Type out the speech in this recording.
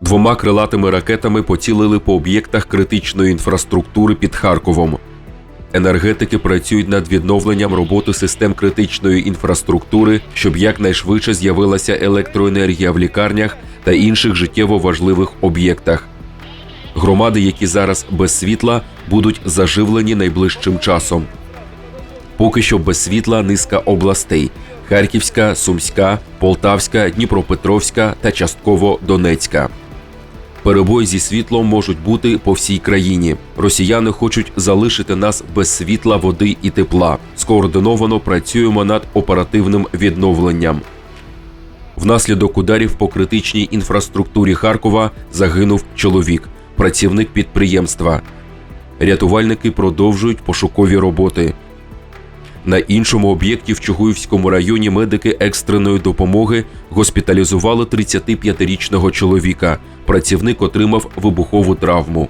Двома крилатими ракетами поцілили по об'єктах критичної інфраструктури під Харковом. Енергетики працюють над відновленням роботи систем критичної інфраструктури, щоб якнайшвидше з'явилася електроенергія в лікарнях та інших життєво важливих об'єктах. Громади, які зараз без світла, будуть заживлені найближчим часом. Поки що без світла низка областей: Харківська, Сумська, Полтавська, Дніпропетровська та частково Донецька. Перебої зі світлом можуть бути по всій країні. Росіяни хочуть залишити нас без світла, води і тепла. Скоординовано працюємо над оперативним відновленням. Внаслідок ударів по критичній інфраструктурі Харкова загинув чоловік, працівник підприємства. Рятувальники продовжують пошукові роботи. На іншому об'єкті в Чугуївському районі медики екстреної допомоги госпіталізували 35-річного чоловіка. Працівник отримав вибухову травму.